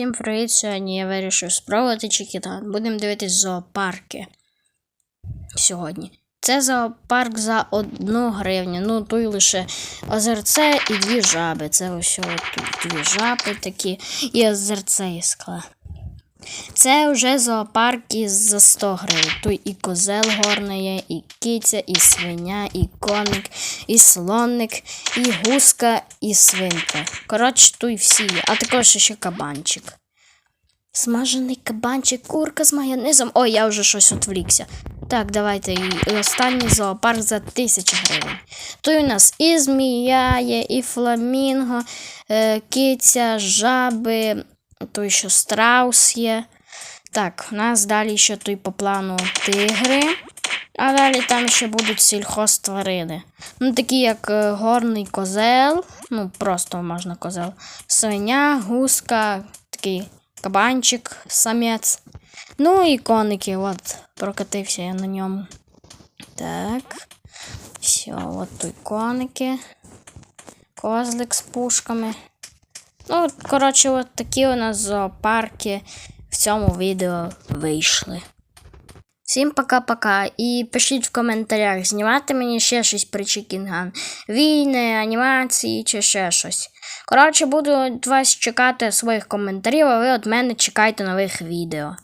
Всім привіт! Сьогодні я вирішив спробувати чекітан. Будемо дивитись зоопарки сьогодні. Це зоопарк за одну гривню. Ну, тут лише озерце і дві жаби. Це ось тут дві жаби такі і озерце із скла. Це вже зоопарк із за 100 гривень. Тут і козел горний є, і киця, і свиня, і коник, і слонник, і гуска, і свинка. Коротше, тут всі є. А також ще кабанчик. Смажений кабанчик, курка з майонезом. Ой, я вже щось отвлікся. Так, давайте і останній зоопарк за 1000 гривень. Тут у нас і змія є, і фламінго, е, киця, жаби, тут ще страус є. Так, у нас далі ще тут по плану тигри. А далі там ще будуть сільхозтварини. Ну, такі як е, горний козел, ну просто можна козел, свиня, гуска, такий кабанчик, самець. Ну і коники, от, прокатився я на ньому. Так. Все, от тут коники. Козлик з пушками. Ну, коротше, от такі у нас зоопарки в цьому відео вийшли. Всім пока-пока. І пишіть в коментарях, знімати мені ще щось при Чікінган. Війни, анімації чи ще щось. Коротше, буду від вас чекати своїх коментарів, а ви від мене чекайте нових відео.